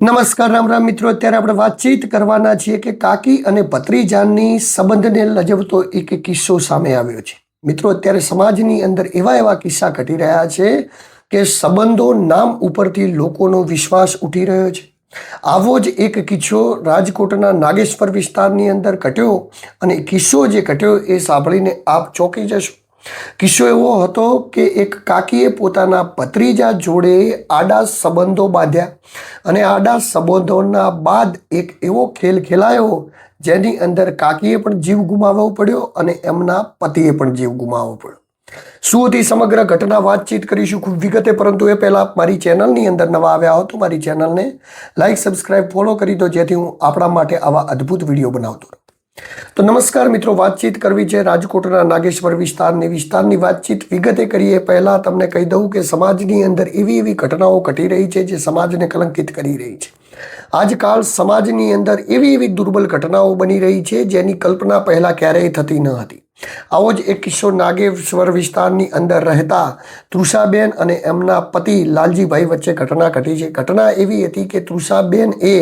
નમસ્કાર, રામ રામ મિત્રો. અત્યારે આપણે વાતચીત કરવાના છીએ કે કાકી અને ભત્રીજાનની સંબંધને લજવતો એક કિસ્સો સામે આવ્યો છે. મિત્રો, અત્યારે સમાજની અંદર એવા એવા કિસ્સા ઘટી રહ્યા છે કે સંબંધો નામ ઉપરથી લોકોનો વિશ્વાસ ઉઠી રહ્યો છે. આવો જ એક કિસ્સો રાજકોટના નાગેશ્વર વિસ્તારની અંદર ઘટ્યો અને કિસ્સો જે ઘટ્યો એ સાંભળીને આપ ચોંકી જશો. કિસ્સો એવો હતો કે એક કાકીએ પોતાના ભત્રીજા જોડે આડા સંબંધો બાંધ્યા અને આડા સંબંધોના બાદ એક એવો ખેલ ખેલાયો જેની અંદર કાકીએ પણ જીવ ગુમાવવો પડ્યો અને એમના પતિએ પણ જીવ ગુમાવવો પડ્યો. શું હતી સમગ્ર ઘટના વાતચીત કરીશું ખૂબ વિગતે, પરંતુ એ પહેલાં મારી ચેનલની અંદર નવા આવ્યા હો મારી ચેનલને લાઇક સબસ્ક્રાઇબ, ફોલો કરી દો જેથી હું આપણા માટે આવા અદ્ભુત વીડિયો બનાવતો રહું. તો નમસ્કાર મિત્રો, વાતચીત કરવી છે રાજકોટના નાગેશ્વર વિસ્તારની. વિસ્તારની વાતચીત વિગતે કરીએ. પહેલાં તમને કહી દઉં કે સમાજની અંદર એવી એવી ઘટનાઓ ઘટી રહી છે જે સમાજને કલંકિત કરી રહી છે. આજકાલ સમાજની અંદર એવી એવી દુર્બલ ઘટનાઓ બની રહી છે જેની કલ્પના પહેલાં ક્યારેય થતી ન હતી. આવો જ એક કિસ્સો નાગેશ્વર વિસ્તારની અંદર રહેતા તૃષાબેન અને એમના પતિ લાલજીભાઈ વચ્ચે ઘટના ઘટી છે. ઘટના એવી હતી કે તૃષાબેન એ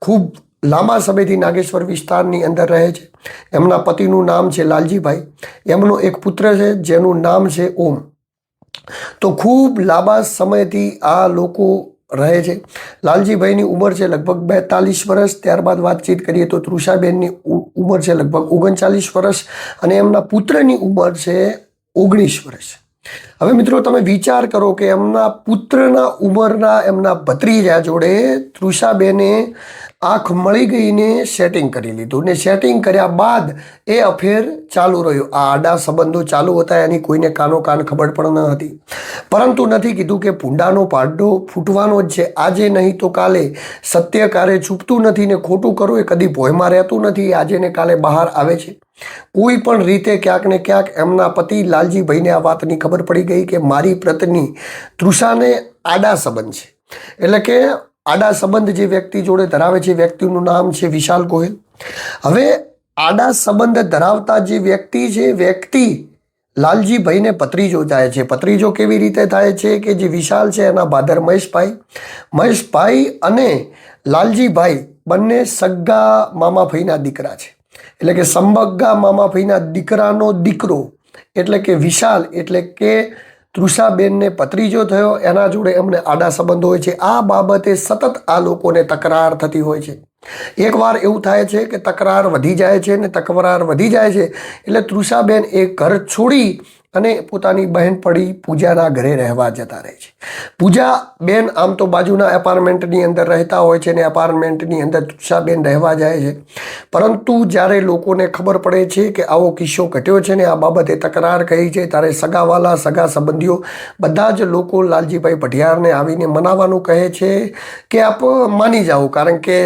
ખૂબ લાંબા સમયથી નાગેશ્વર વિસ્તારની અંદર રહે છે. એમના પતિનું નામ છે લાલજીભાઈ. એમનો એક પુત્ર છે, જેનું નામ છે ઓમ. તો ખૂબ લાંબા સમયથી આ લોકો રહે છે. લાલજીભાઈની ઉંમર છે લગભગ બેતાલીસ વર્ષ. ત્યારબાદ વાતચીત કરીએ તો તૃષાબેનની ઉંમર છે લગભગ ઓગણચાલીસ વર્ષ અને એમના પુત્રની ઉંમર છે ઓગણીસ વર્ષ. હવે મિત્રો તમે વિચાર કરો કે એમના પુત્રના ઉંમરના એમના ભત્રીજા જોડે તૃષાબેને આંખ મળી ગઈને સેટિંગ કરી લીધું ને સેટિંગ કર્યા બાદ એ અફેર ચાલુ રહ્યો. આ આડા સંબંધો ચાલુ હતા, એની કોઈને કાનો કાન ખબર પણ ન હતી. પરંતુ નથી કીધું કે પૂંડાનો પાડો ફૂટવાનો જ છે. આજે નહીં તો કાલે સત્ય કારે છૂપતું નથી ને ખોટું કરવું એ કદી ભોયમાં રહેતું નથી આજે ને કાલે બહાર આવે છે. કોઈ પણ રીતે ક્યાંક ને ક્યાંક એમના પતિ લાલજીભાઈને આ વાતની ખબર પડી ગઈ કે મારી પત્ની તૃષાને આડા સંબંધ છે. એટલે કે આડા સંબંધ જે વ્યક્તિ જોડે ધરાવે છે વ્યક્તિનું નામ છે વિશાલ ગોયલ હવે આડા સંબંધ ધરાવતા જે વ્યક્તિ છે વ્યક્તિ લાલજીભાઈને પત્રીજો થાય છે. પત્રીજો કેવી રીતે થાય છે કે જે વિશાલ છે, એના ભાદર મહેશભાઈ. મહેશભાઈ અને લાલજીભાઈ બંને સગ્ગા મામા ભાઈના દીકરા છે. એટલે કે સંબગ્ગા મામા ભાઈના દીકરાનો દીકરો. એટલે કે વિશાલ, એટલે કે તૃષાબેનને પત્રીજો થયો. એના જોડે એમને આડા સંબંધો હોય છે. આ બાબતે સતત આ લોકોને તકરાર થતી હોય છે. એકવાર એવું થાય છે કે તકરાર વધી જાય છે ને તકરાર વધી જાય છે, એટલે તૃષાબેન એ ઘર છોડી અને પોતાની બહેન પડી પૂજાના ઘરે રહેવા જતા રહે છે. પૂજા બેન આમ તો બાજુના એપાર્ટમેન્ટની અંદર રહેતા હોય છે ને એપાર્ટમેન્ટની અંદર તુષાબેન રહેવા જાય છે. પરંતુ જ્યારે લોકોને ખબર પડે છે કે આવો કિસ્સો ઘટ્યો છે ને આ બાબતે તકરાર કહી છે, ત્યારે સગાવાલા, સગા સંબંધીઓ બધા જ લોકો લાલજીભાઈ ભટિયારને આવીને મનાવવાનું કહે છે કે આપ માની જાઓ, કારણ કે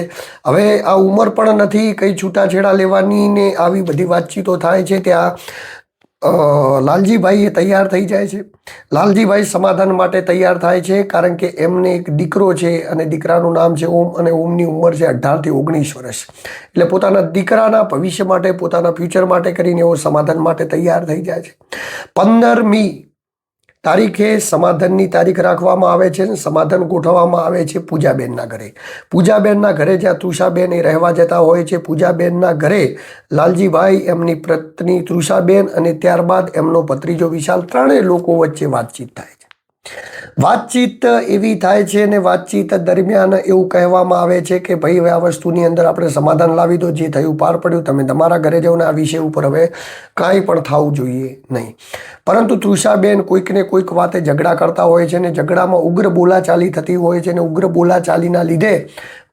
હવે આ ઉંમર પણ નથી, કંઈ છૂટાછેડા લેવાની ને આવી બધી વાતચીતો થાય છે, ત્યાં લાલજીભાઈ એ તૈયાર થઈ જાય છે. લાલજીભાઈ સમાધાન માટે તૈયાર થાય છે, કારણ કે એમને એક દીકરો છે અને દીકરાનું નામ છે ઓમ અને ઓમની ઉંમર છે અઢારથી ઓગણીસ વર્ષ. એટલે પોતાના દીકરાના ભવિષ્ય માટે, પોતાના ફ્યુચર માટે કરીને એવો સમાધાન માટે તૈયાર થઈ જાય છે. પંદરમી તારીખે સમાધાનની તારીખ રાખવામાં આવે છે અને સમાધાન ગોઠવવામાં આવે છે પૂજાબેનના ઘરે. પૂજાબેનના ઘરે જ્યાં તૃષાબેન એ રહેવા જતા હોય છે, પૂજાબેનના ઘરે લાલજીભાઈ એમની પત્ની તૃષાબેન અને ત્યારબાદ એમનો ભત્રીજો વિશાલ ત્રણેય લોકો વચ્ચે વાતચીત થાય છે. વાતચીત એવી થાય છે અને વાતચીત દરમિયાન એવું કહેવામાં આવે છે કે ભાઈ, હવે આ વસ્તુની અંદર આપણે સમાધાન લાવી દો, જે થયું પાર પડ્યું, તમે તમારા ઘરે જાઓ ને આ વિષય ઉપર હવે કાંઈ પણ થવું જોઈએ નહીં. પરંતુ તૃષાબેન કોઈકને કોઈક વાતે ઝઘડા કરતા હોય છે ને ઝઘડામાં ઉગ્ર બોલાચાલી થતી હોય છે ને ઉગ્ર બોલાચાલીના લીધે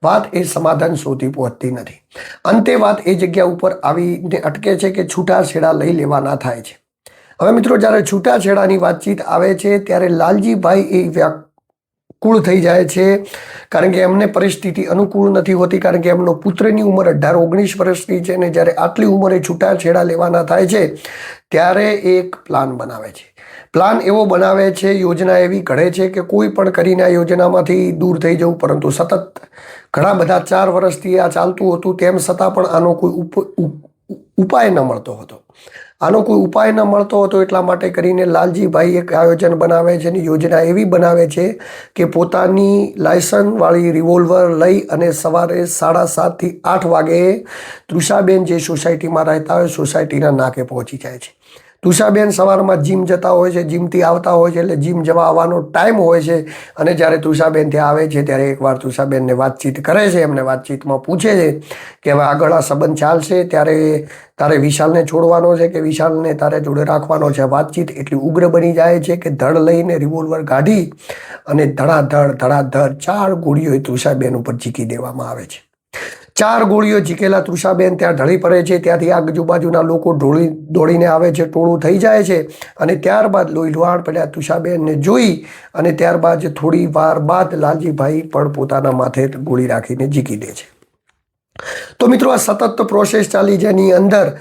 વાત એ સમાધાન સુધી પહોંચતી નથી. અંતે વાત એ જગ્યા ઉપર આવીને અટકે છે કે છૂટાછેડા લઈ લેવાના થાય છે. હવે મિત્રો, જ્યારે છૂટાછેડાની વાતચીત આવે છે, ત્યારે લાલજીભાઈ એ વ્યાકુળ થઈ જાય છે. કારણ કે એમને પરિસ્થિતિ અનુકૂળ નથી હોતી, કારણ કે એમનો પુત્રની ઉંમર અઢાર, ઓગણીસ વર્ષની છે ને જ્યારે આટલી ઉંમરે છૂટાછેડા લેવાના થાય છે, ત્યારે એક પ્લાન બનાવે છે. પ્લાન એવો બનાવે છે, યોજના એવી ઘડે છે કે કોઈ પણ કરીને આ યોજનામાંથી દૂર થઈ જવું, પરંતુ સતત ઘણા બધા ચાર વર્ષથી આ ચાલતું હતું, તેમ છતાં પણ આનો કોઈ ઉપ- ઉપાય ન મળતો હતો. આનો કોઈ ઉપાય ન મળતો હતો એટલા માટે કરીને લાલજીભાઈ એક આયોજન બનાવે છે અને યોજના એવી બનાવે છે કે પોતાની લાયસન્સવાળી રિવોલ્વર લઈ અને સવારે સાડા સાતથી આઠ વાગે તૃષાબેન જે સોસાયટીમાં રહેતા હોય, સોસાયટીના નાકે પહોંચી જાય છે. તુષાબેન સવારમાં જીમ જતા હોય છે, જીમથી આવતા હોય છે, એટલે જીમ જવા આવવાનો ટાઈમ હોય છે. અને જ્યારે તુષાબેન ત્યાં આવે છે, ત્યારે એકવાર તુષાબેનને વાતચીત કરે છે, એમને વાતચીતમાં પૂછે છે કે હવે આગળ આ સંબંધ ચાલશે, ત્યારે તારે વિશાલને છોડવાનો છે કે વિશાલને તારે જોડે રાખવાનો છે? વાતચીત એટલી ઉગ્ર બની જાય છે કે ધડ લઈને રિવોલ્વર કાઢી અને ધડાધડ ધડાધડ ચાર ગોળીઓ તુષાબેન ઉપર ઝીકી દેવામાં આવે છે. ચાર ગોળીઓ ઝીકેલા તૃષાબેન ત્યાં ઢળી પડે છે. ત્યાંથી આજુબાજુના લોકો ઢોળી દોડીને આવે છે. ટોળું થઈ જાય છે અને ત્યારબાદ લોહી લુહાણ પડ્યા તુષાબેનને જોઈ અને ત્યારબાદ થોડી વાર બાદ લાલજીભાઈ પણ પોતાના માથે ગોળી રાખીને જીકી દે છે. તો મિત્રો, આ સતત પ્રોસેસ ચાલી જેની અંદર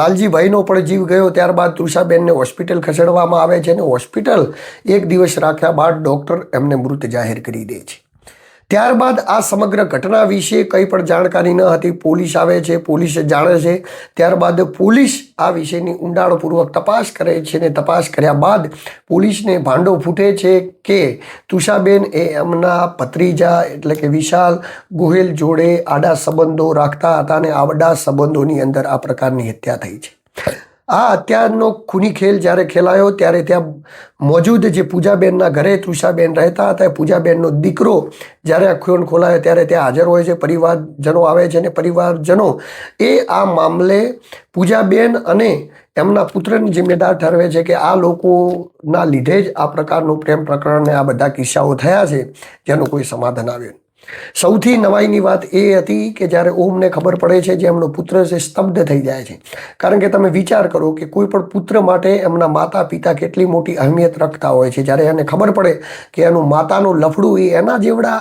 લાલજીભાઈનો પણ જીવ ગયો. ત્યારબાદ તૃષાબેનને હોસ્પિટલ ખસેડવામાં આવે છે અને હોસ્પિટલ એક દિવસ રાખ્યા બાદ ડૉક્ટર એમને મૃત જાહેર કરી દે છે. ત્યારબાદ આ સમગ્ર ઘટના વિશે કંઈ પણ જાણકારી ન હતી. પોલીસ આવે છે, પોલીસે જાણે છે. ત્યારબાદ પોલીસ આ વિષયની ઊંડાણપૂર્વક તપાસ કરે છે ને તપાસ કર્યા બાદ પોલીસને ભાંડો ફૂટે છે કે તુષાબેન એ એમના ભત્રીજા એટલે કે વિશાલ ગોહેલ જોડે આડા સંબંધો રાખતા હતા અને આડા સંબંધોની અંદર આ પ્રકારની હત્યા થઈ છે. આ અત્યારનો ખૂની ખેલ જ્યારે ખેલાયો, ત્યારે ત્યાં મોજૂદ જે પૂજાબેનના ઘરે તુષાબેન રહેતા હતા, એ પૂજાબેનનો દીકરો જ્યારે આ ખૂન ખોલાયો, ત્યારે ત્યાં હાજર હોય છે પરિવારજનો આવે છે અને પરિવારજનો એ આ મામલે પૂજાબેન અને એમના પુત્રની જિમ્મેદાર ઠરવે છે કે આ લોકોના લીધે જ આ પ્રકારનું પ્રેમ પ્રકરણ ને આ બધા કિસ્સાઓ થયા છે, જેનું કોઈ સમાધાન આવ્યું. સૌથી નવાઈની વાત એ હતી કે જ્યારે ઓમને ખબર પડે છે જે એમનો પુત્ર છે સ્તબ્ધ થઈ જાય છે. કારણ કે તમે વિચાર કરો કે કોઈ પણ પુત્ર માટે એમના માતા પિતા કેટલી મોટી અહેમિયત રાખતા હોય છે. જ્યારે એને ખબર પડે કે એનું માતાનું લફડું એ એના જેવડા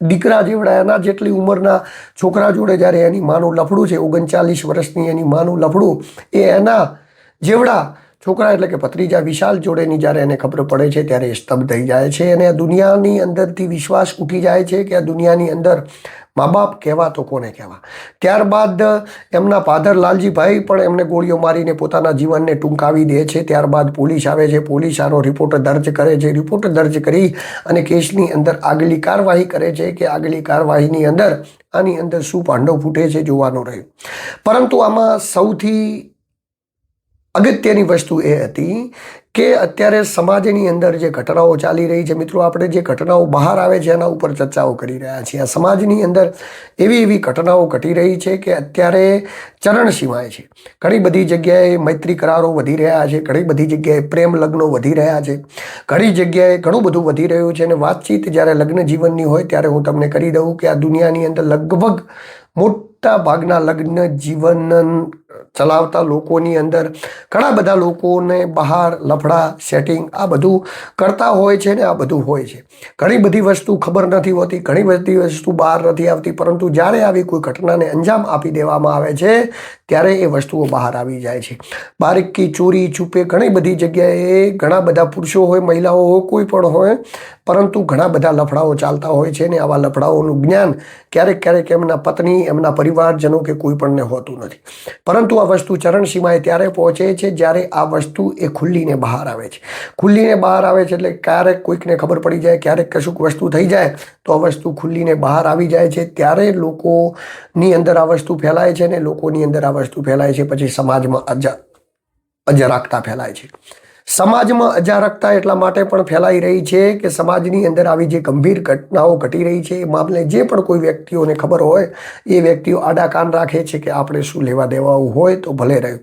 દીકરા જેવડા, એના જેટલી ઉંમરના છોકરા જોડે જ્યારે એની માનું લફડું છે, ઓગણચાલીસ વર્ષની એની માનું લફડું એ એના જેવડા છોકરા એટલે કે ભત્રીજા વિશાલ જોડેની જ્યારે એને ખબર પડે છે ત્યારે એ સ્તબ્ધ થઈ જાય છે અને આ દુનિયાની અંદરથી વિશ્વાસ ઉઠી જાય છે કે આ દુનિયાની અંદર મા બાપ કહેવા તો કોને કહેવા? ત્યારબાદ એમના ફાધર લાલજીભાઈ પણ એમને ગોળીઓ મારીને પોતાના જીવનને ટૂંકાવી દે છે. ત્યારબાદ પોલીસ આવે છે. પોલીસ આનો રિપોર્ટ દર્જ કરે છે. રિપોર્ટ દર્જ કરી અને કેસની અંદર આગલી કાર્યવાહી કરે છે કે આગલી કાર્યવાહીની અંદર આની અંદર શું પાંડવ ફૂટે છે જોવાનું રહ્યું. પરંતુ આમાં સૌથી અગત્યની વસ્તુ એ હતી કે અત્યારે સમાજની અંદર જે ઘટનાઓ ચાલી રહી છે, મિત્રો, આપણે જે ઘટનાઓ બહાર આવે છે, એના ઉપર ચર્ચાઓ કરી રહ્યા છીએ. આ સમાજની અંદર એવી એવી ઘટનાઓ ઘટી રહી છે કે અત્યારે ચરણ સીમાય છે. ઘણી બધી જગ્યાએ મૈત્રી કરારો વધી રહ્યા છે, ઘણી બધી જગ્યાએ પ્રેમ લગ્નો વધી રહ્યા છે, ઘણી જગ્યાએ ઘણું બધું વધી રહ્યું છે અને વાતચીત જ્યારે લગ્ન જીવનની હોય ત્યારે હું તમને કરી દઉં કે આ દુનિયાની અંદર લગભગ મોટા ભાગના લગ્ન જીવન ચલાવતા લોકોની અંદર ઘણા બધા લોકોને બહાર લફડા સેટિંગ આ બધું કરતા હોય છે ને આ બધું હોય છે. ઘણી બધી વસ્તુ ખબર નથી હોતી, ઘણી બધી વસ્તુ બહાર નથી આવતી, પરંતુ જ્યારે આવી કોઈ ઘટનાને અંજામ આપી દેવામાં આવે છે, ત્યારે એ વસ્તુઓ બહાર આવી જાય છે. બારીકી, ચોરી, છુપે ઘણી બધી જગ્યાએ ઘણા બધા પુરુષો હોય, મહિલાઓ હોય, કોઈ પણ હોય પરંતુ ઘણા બધા લફડાઓ ચાલતા હોય છે ને આવા લફડાઓનું જ્ઞાન ક્યારેક ક્યારેક એમના પત્ની, એમના પરિવારજનો કે કોઈ પણને હોતું નથી. પરંતુ આ વસ્તુ ચરણસીમાએ ત્યારે પહોંચે છે જ્યારે આ વસ્તુ એ ખુલ્લીને બહાર આવે છે. ખુલ્લીને બહાર આવે છે એટલે ક્યારેક કોઈકને ખબર પડી જાય, ક્યારેક કશુંક વસ્તુ થઈ જાય, તો આ વસ્તુ ખુલ્લીને બહાર આવી જાય છે. ત્યારે લોકોની અંદર આ વસ્તુ ફેલાય છે ને લોકોની અંદર આ વસ્તુ ફેલાય છે, પછી સમાજમાં અજા અજરાકતા ફેલાય છે. સમાજમાં અજારકતા એટલા માટે પણ ફેલાઈ રહી છે કે સમાજની અંદર આવી જે ગંભીર ઘટનાઓ ઘટી રહી છે, એ મામલે જે પણ કોઈ વ્યક્તિઓને ખબર હોય, એ વ્યક્તિઓ આડા કાન રાખે છે કે આપણે શું લેવા દેવાવું હોય તો ભલે રહ્યું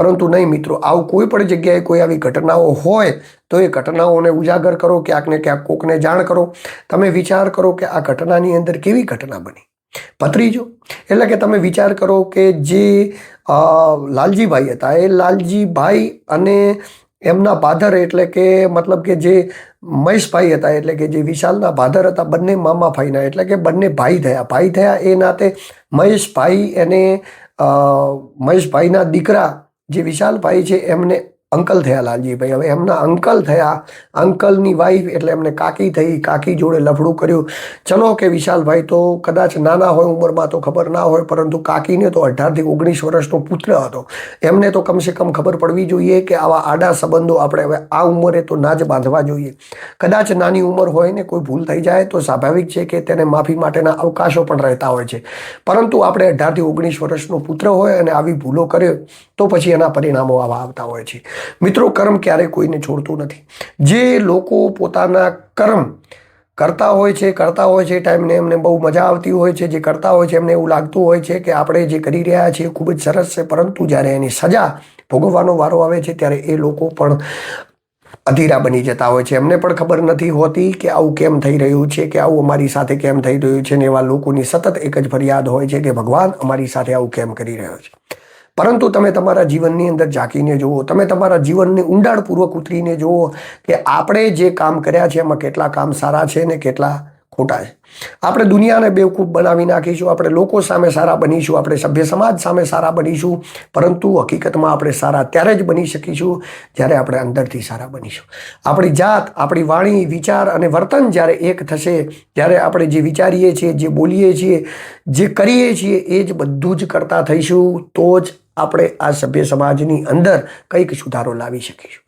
પરંતુ નહીં મિત્રો, આવું કોઈ પણ જગ્યાએ કોઈ આવી ઘટનાઓ હોય, તો એ ઘટનાઓને ઉજાગર કરો, ક્યાંક ને ક્યાંક કોકને જાણ કરો. તમે વિચાર કરો કે આ ઘટનાની અંદર કેવી ઘટના બની? ભત્રીજો, એટલે કે તમે વિચાર કરો કે જે લાલજીભાઈ હતા, એ લાલજીભાઈ અને એમના ભાદર એટલે કે મતલબ કે જે મહેશભાઈ હતા, એટલે કે જે વિશાલના ભાદર હતા, બંને મામા ભાઈના, એટલે કે બંને ભાઈ થયા. ભાઈ થયા એ નાતે મહેશભાઈ એને મહેશભાઈના દીકરા જે વિશાલભાઈ છે, એમને અંકલ થયા લાલજીભાઈ હવે એમના અંકલ થયા. અંકલની વાઈફ એટલે એમને કાકી થઈ. કાકી જોડે લફડું કર્યું. ચલો કે વિશાલભાઈ, તો કદાચ નાના હોય ઉંમરમાં તો ખબર ના હોય, પરંતુ કાકીને તો અઢારથી ઓગણીસ વર્ષનો પુત્ર હતો. એમને તો કમસે કમ ખબર પડવી જોઈએ કે આવા આડા સંબંધો આપણે હવે આ ઉંમરે તો ના જ બાંધવા જોઈએ. કદાચ નાની ઉંમર હોય ને કોઈ ભૂલ થઈ જાય, તો સ્વાભાવિક છે કે તેને માફી માટેના અવકાશો પણ રહેતા હોય છે. પરંતુ આપણે અઢારથી ઓગણીસ વર્ષનો પુત્ર હોય અને આવી ભૂલો કરે, તો પછી એના પરિણામો આવા આવતા હોય છે. મિત્રો, કર્મ ક્યારેય કોઈને છોડતું નથી. જે લોકો પોતાના કર્મ કરતા હોય છે, કરતા હોય છે ટાઈમને એમને બહુ મજા આવતી હોય છે. જે કરતા હોય છે એમને એવું લાગતું હોય છે કે આપણે જે કરી રહ્યા છીએ ખૂબ જ સરસ છે, પરંતુ જ્યારે એની સજા ભોગવવાનો વારો આવે છે ત્યારે એ લોકો પણ અધીરા બની જતા હોય છે. એમને પણ ખબર નથી હોતી કે આવું કેમ થઈ રહ્યું છે, કે આવું અમારી સાથે કેમ થઈ રહ્યું છે ને એવા લોકોની સતત એક જ ફરિયાદ હોય છે કે ભગવાન અમારી સાથે આવું કેમ કરી રહ્યો છે. પરંતુ તમે તમારા જીવનની અંદર ઝાંકીને જુઓ, તમે તમારા જીવનને ઊંડાણપૂર્વક ઉતરીને જુઓ કે આપણે જે કામ કર્યા છે, એમાં કેટલા કામ સારા છે ને કેટલા ખોટા છે આપણે દુનિયાને બેવકૂફ બનાવી નાખીશું, આપણે લોકો સામે સારા બનીશું, આપણે સભ્ય સમાજ સામે સારા બનીશું, પરંતુ હકીકતમાં આપણે સારા ત્યારે જ બની શકીશું, જ્યારે આપણે અંદરથી સારા બનીશું. આપણી જાત, આપણી વાણી, વિચાર અને વર્તન જ્યારે એક થશે, ત્યારે આપણે જે વિચારીએ છીએ, જે બોલીએ છીએ, જે કરીએ છીએ, એ જ બધું જ કરતા થઈશું, તો જ આપણે આ સભ્ય સમાજની અંદર કંઈક સુધારો લાવી શકીશું.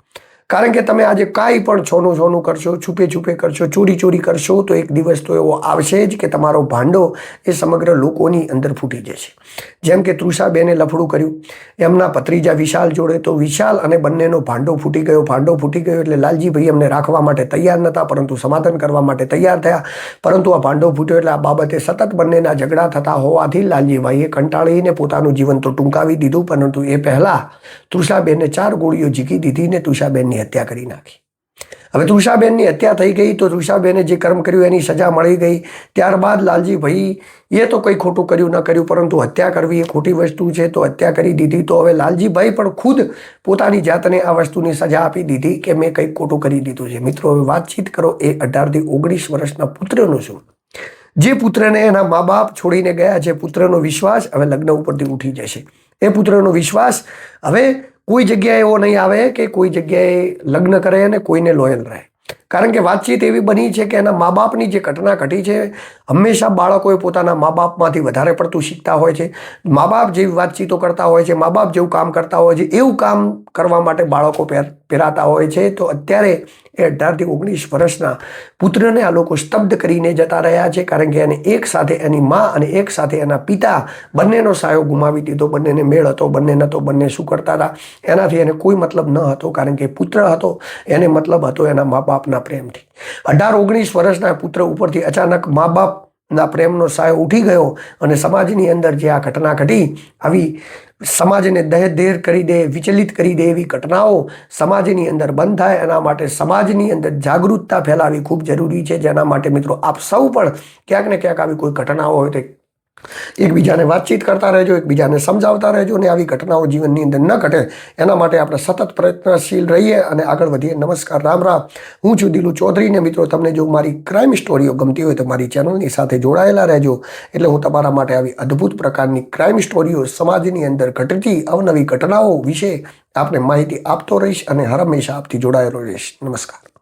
કારણ કે તમે આજે કાંઈ પણ છોનું છોનું કરશો, છુપે છુપે કરશો, ચોરી ચોરી કરશો, તો એક દિવસ તો એવો આવશે જ કે તમારો ભાંડો એ સમગ્ર લોકોની અંદર ફૂટી જશે. જેમ કે તૃષાબેને લફડું કર્યું, એમના ભત્રીજા વિશાલ જોડે તો વિશાલ અને બંનેનો ભાંડો ફૂટી ગયો, ભાંડો ફૂટી ગયો એટલે લાલજીભાઈ એમને રાખવા માટે તૈયાર નહોતા પરંતુ સમાધાન કરવા માટે તૈયાર થયા. પરંતુ આ ભાંડો ફૂટ્યો એટલે આ બાબતે સતત બંનેના ઝઘડા થતા હોવાથી લાલજીભાઈએ કંટાળીને પોતાનું જીવન તો ટૂંકાવી દીધું, પરંતુ એ પહેલાં તૃષાબેને ચાર ગોળીઓ ઝીકી દીધી ને તૃષાબેનની હત્યા કરી નાખી. હવે તૃષાબેનની હત્યા થઈ ગઈ તો તૃષાબેને જે કર્મ કર્યું એની સજા મળી ગઈ. ત્યારબાદ લાલજીભાઈ એ તો કંઈ ખોટું કર્યું ન કર્યું, પરંતુ હત્યા કરવી એ ખોટી વસ્તુ છે. તો હત્યા કરી દીધી તો હવે લાલજીભાઈ પણ ખુદ પોતાની જાતને આ વસ્તુની સજા આપી દીધી કે મેં કંઈક ખોટું કરી દીધું છે. મિત્રો, હવે વાતચીત કરો એ અઢારથી ઓગણીસ વર્ષના પુત્રનું શું જે પુત્રને એના મા બાપ છોડીને ગયા છે, પુત્રનો વિશ્વાસ હવે લગ્ન ઉપરથી ઉઠી જશે. એ પુત્રનો વિશ્વાસ હવે કોઈ જગ્યાએ એવો નહીં આવે કે કોઈ જગ્યાએ લગ્ન કરે અને કોઈને લોયલ રહે. કારણ કે વાતચીત એવી બની છે કે એના મા બાપની જે ઘટના ઘટી છે, હંમેશા બાળકોએ પોતાના મા બાપમાંથી વધારે પડતું શીખતા હોય છે. મા બાપ જેવી વાતચીતો કરતા હોય છે મા બાપ જેવું કામ કરતા હોય છે, એવું કામ કરવા માટે બાળકો પહેર, પહેરાતા હોય છે. તો અત્યારે એ અઢારથી ઓગણીસ વર્ષના પુત્રને આ લોકો સ્તબ્ધ કરીને જતા રહ્યા છે, કારણ કે એને એક સાથે એની મા અને એક સાથે એના પિતા બંનેનો સાયો ગુમાવી દીધો. બંનેને મેળ હતો, બંને નહોતો, બંને શું કરતા હતા? એનાથી એને કોઈ મતલબ ન હતો, કારણ કે પુત્ર હતો. એને મતલબ હતો એના મા બાપના પ્રેમથી. અઢાર ઓગણીસ વર્ષના પુત્ર ઉપરથી અચાનક મા બાપ ના પ્રેમનો સાયો ઉઠી ગયો અને સમાજની અંદર જે આ ઘટના ઘટી, આવી સમાજને દહેદેર કરી દે, વિચલિત કરી દે એવી ઘટનાઓ સમાજની અંદર બંધ થાય, એના માટે સમાજની અંદર જાગૃતતા ફેલાવી ખૂબ જરૂરી છે. જેના માટે મિત્રો આપ સૌ પણ ક્યાંક ને ક્યાંક આવી કોઈ ઘટનાઓ હોય તો એકબીજાને વાતચીત કરતા રહેજો, એકબીજાને સમજાવતા રહેજો અને આવી ઘટનાઓ જીવનની અંદર ન ઘટે. એના માટે આપણે સતત પ્રયત્નશીલ રહીએ અને આગળ વધીએ. નમસ્કાર, રામ રામ. હું છું દિલુ ચૌધરી ને મિત્રો, તમને જો મારી ક્રાઇમ સ્ટોરીઓ ગમતી હોય તો મારી ચેનલની સાથે જોડાયેલા રહેજો. એટલે હું તમારા માટે આવી અદ્ભુત પ્રકારની ક્રાઇમ સ્ટોરીઓ સમાજની અંદર ઘટતી અવનવી ઘટનાઓ વિશે આપને માહિતી આપતો રહીશ અને હર હંમેશા આપથી જોડાયેલો રહીશ. નમસ્કાર.